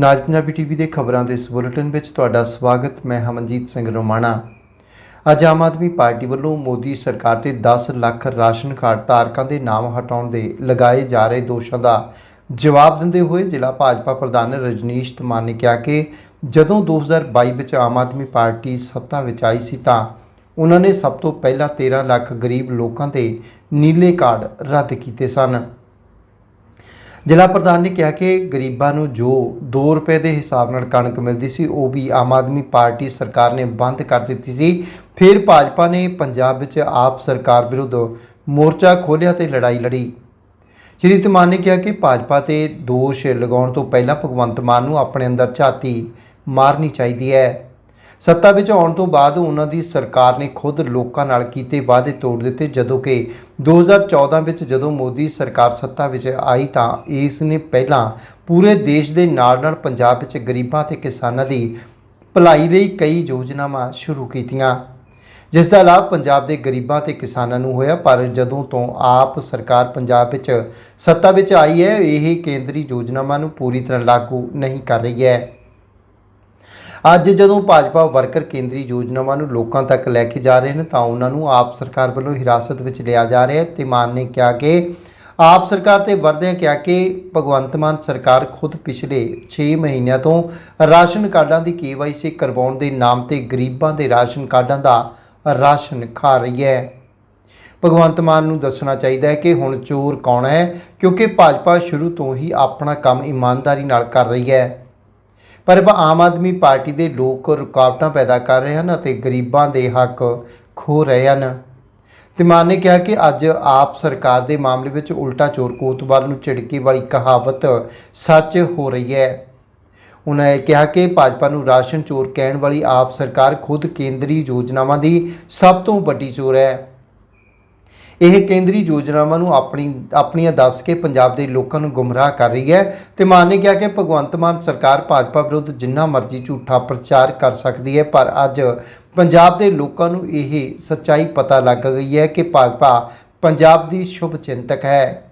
ਨਾਜ Punjabi TV ਦੇ ਖਬਰਾਂ ਦੇ ਇਸ ਬੁਲੇਟਿਨ ਵਿੱਚ ਤੁਹਾਡਾ ਸਵਾਗਤ, ਮੈਂ ਹਮਨਜੀਤ ਸਿੰਘ ਰੋਮਾਣਾ। ਅੱਜ ਆਮ ਆਦਮੀ ਪਾਰਟੀ ਵੱਲੋਂ ਮੋਦੀ ਸਰਕਾਰ ਤੇ 10 ਲੱਖ ਰਾਸ਼ਨ ਕਾਰਡ ਧਾਰਕਾਂ ਦੇ ਨਾਮ ਹਟਾਉਣ ਦੇ ਲਗਾਏ ਜਾ ਰਹੇ ਦੋਸ਼ਾਂ ਦਾ ਜਵਾਬ ਦਿੰਦੇ ਹੋਏ ਜ਼ਿਲ੍ਹਾ ਭਾਜਪਾ ਪ੍ਰਧਾਨ ਰਜਨੀਸ਼ ਧਮਾਨ ਨੇ ਕਿਹਾ ਕਿ ਜਦੋਂ 2022 ਵਿੱਚ ਆਮ ਆਦਮੀ ਪਾਰਟੀ ਸੱਤਾ ਵਿੱਚ ਆਈ ਸੀ ਤਾਂ ਉਹਨਾਂ ਨੇ ਸਭ ਤੋਂ ਪਹਿਲਾਂ 13 ਲੱਖ ਗਰੀਬ ਲੋਕਾਂ ਦੇ ਨੀਲੇ ਕਾਰਡ ਰੱਦ ਕੀਤੇ ਸਨ। ਜ਼ਿਲ੍ਹਾ ਪ੍ਰਧਾਨ ਨੇ ਕਿਹਾ ਕਿ ਗਰੀਬਾਂ ਨੂੰ ਜੋ 2 ਰੁਪਏ ਦੇ ਹਿਸਾਬ ਨਾਲ ਕਣਕ ਮਿਲਦੀ ਸੀ, ਉਹ ਵੀ ਆਮ ਆਦਮੀ ਪਾਰਟੀ ਸਰਕਾਰ ਨੇ ਬੰਦ ਕਰ ਦਿੱਤੀ ਸੀ। ਫਿਰ ਭਾਜਪਾ ਨੇ ਪੰਜਾਬ ਵਿੱਚ ਆਪ ਸਰਕਾਰ ਵਿਰੁੱਧ ਮੋਰਚਾ ਖੋਲ੍ਹਿਆ ਤੇ ਲੜਾਈ ਲੜੀ। ਸ਼੍ਰੀ ਧਮਾਨ ਨੇ ਕਿਹਾ ਕਿ ਭਾਜਪਾ ਤੇ ਦੋਸ਼ ਲਗਾਉਣ ਤੋਂ ਪਹਿਲਾਂ ਭਗਵੰਤ ਮਾਨ ਨੂੰ ਆਪਣੇ ਅੰਦਰ ਝਾਤੀ ਮਾਰਨੀ ਚਾਹੀਦੀ ਹੈ। ਸੱਤਾ ਵਿੱਚ ਆਉਣ ਤੋਂ ਬਾਅਦ ਉਹਨਾਂ ਦੀ ਸਰਕਾਰ ਨੇ ਖੁਦ ਲੋਕਾਂ ਨਾਲ ਕੀਤੇ ਵਾਅਦੇ ਤੋੜ ਦਿੱਤੇ। ਜਦੋਂ ਕਿ 2014 ਵਿੱਚ ਜਦੋਂ ਮੋਦੀ ਸਰਕਾਰ ਸੱਤਾ ਵਿੱਚ ਆਈ ਤਾਂ ਇਸ ਨੇ ਪਹਿਲਾਂ ਪੂਰੇ ਦੇਸ਼ ਦੇ ਨਾਲ-ਨਾਲ ਪੰਜਾਬ ਵਿੱਚ ਗਰੀਬਾਂ ਤੇ ਕਿਸਾਨਾਂ ਦੀ ਭਲਾਈ ਲਈ ਕਈ ਯੋਜਨਾਵਾਂ ਸ਼ੁਰੂ ਕੀਤੀਆਂ। ਜਿਸ ਦਾ ਲਾਭ ਪੰਜਾਬ ਦੇ ਗਰੀਬਾਂ ਤੇ ਕਿਸਾਨਾਂ ਨੂੰ ਹੋਇਆ। ਪਰ ਜਦੋਂ ਤੋਂ ਆਪ ਸਰਕਾਰ ਪੰਜਾਬ ਵਿੱਚ ਸੱਤਾ ਵਿੱਚ ਆਈ ਹੈ, ਇਹ ਕੇਂਦਰੀ ਯੋਜਨਾਵਾਂ ਨੂੰ ਪੂਰੀ ਤਰ੍ਹਾਂ ਲਾਗੂ ਨਹੀਂ ਕਰ ਰਹੀ ਹੈ। ਅੱਜ ਜਦੋਂ ਭਾਜਪਾ ਵਰਕਰ ਕੇਂਦਰੀ ਯੋਜਨਾਵਾਂ ਨੂੰ ਲੋਕਾਂ ਤੱਕ ਲੈ ਕੇ ਜਾ ਰਹੇ ਨੇ, ਤਾਂ ਉਹਨਾਂ ਨੂੰ ਆਪ ਸਰਕਾਰ ਵੱਲੋਂ ਹਿਰਾਸਤ ਵਿੱਚ ਲਿਆ ਜਾ ਰਿਹਾ ਹੈ ਤੇ ਮਾਨ ਨੇ ਕਿਹਾ ਕਿ ਆਪ ਸਰਕਾਰ ਤੇ ਵਰਦਿਆਂ ਕਿਹਾ ਕਿ ਭਗਵੰਤ ਮਾਨ ਸਰਕਾਰ ਖੁਦ ਪਿਛਲੇ 6 ਮਹੀਨਿਆਂ ਤੋਂ ਰਾਸ਼ਨ ਕਾਰਡਾਂ ਦੀ ਕੇਵਾਈਸੀ ਕਰਵਾਉਣ ਦੇ ਨਾਮ ਤੇ ਗਰੀਬਾਂ ਦੇ ਰਾਸ਼ਨ ਕਾਰਡਾਂ ਦਾ ਰਾਸ਼ਨ ਖਾ ਰਹੀ ਹੈ। ਭਗਵੰਤ ਮਾਨ ਨੂੰ ਦੱਸਣਾ ਚਾਹੀਦਾ ਹੈ ਕਿ ਹੁਣ ਚੋਰ ਕੌਣ ਹੈ, ਕਿਉਂਕਿ ਭਾਜਪਾ ਸ਼ੁਰੂ ਤੋਂ ਹੀ ਆਪਣਾ ਕੰਮ ਇਮਾਨਦਾਰੀ ਨਾਲ ਕਰ ਰਹੀ ਹੈ। ਪਰ ਆਮ ਆਦਮੀ ਪਾਰਟੀ ਦੇ ਲੋਕ ਰੁਕਾਵਟਾਂ ਪੈਦਾ ਕਰ ਰਹੇ ਹਨ ਅਤੇ ਗਰੀਬਾਂ ਦੇ ਹੱਕ ਖੋ ਰਹੇ ਹਨ। ਤਿਮਾਨ ਨੇ ਕਿਹਾ ਕਿ ਅੱਜ ਆਪ ਸਰਕਾਰ ਦੇ ਮਾਮਲੇ ਵਿੱਚ ਉਲਟਾ ਚੋਰ ਕੋਤਵਾਲ ਨੂੰ ਝਿੜਕੇ ਵਾਲੀ ਕਹਾਵਤ ਸੱਚ ਹੋ ਰਹੀ ਹੈ। ਉਹਨਾਂ ਇਹ ਕਿਹਾ ਕਿ ਭਾਜਪਾ ਨੂੰ ਰਾਸ਼ਨ ਚੋਰ ਕਹਿਣ ਵਾਲੀ ਆਪ ਸਰਕਾਰ ਖੁਦ ਕੇਂਦਰੀ ਯੋਜਨਾਵਾਂ ਦੀ ਸਭ ਤੋਂ ਵੱਡੀ ਚੋਰ ਹੈ। ਇਹ ਕੇਂਦਰੀ ਯੋਜਨਾਵਾਂ ਨੂੰ ਆਪਣੀ, ਆਪਣੀਆਂ ਦੱਸ ਕੇ ਪੰਜਾਬ ਦੇ ਲੋਕਾਂ ਨੂੰ ਗੁੰਮਰਾਹ ਕਰ ਰਹੀ ਹੈ ਤੇ ਮਾਨ ਨੇ ਕਿਹਾ ਕਿ ਭਗਵੰਤ ਮਾਨ ਸਰਕਾਰ ਭਾਜਪਾ ਵਿਰੁੱਧ ਜਿੰਨਾ ਮਰਜ਼ੀ ਝੂਠਾ ਪ੍ਰਚਾਰ ਕਰ ਸਕਦੀ ਹੈ, ਪਰ ਅੱਜ ਪੰਜਾਬ ਦੇ ਲੋਕਾਂ ਨੂੰ ਇਹ ਸੱਚਾਈ ਪਤਾ ਲੱਗ ਗਈ ਹੈ ਕਿ ਭਾਜਪਾ ਪੰਜਾਬ ਦੀ ਸ਼ੁਭ ਚਿੰਤਕ ਹੈ।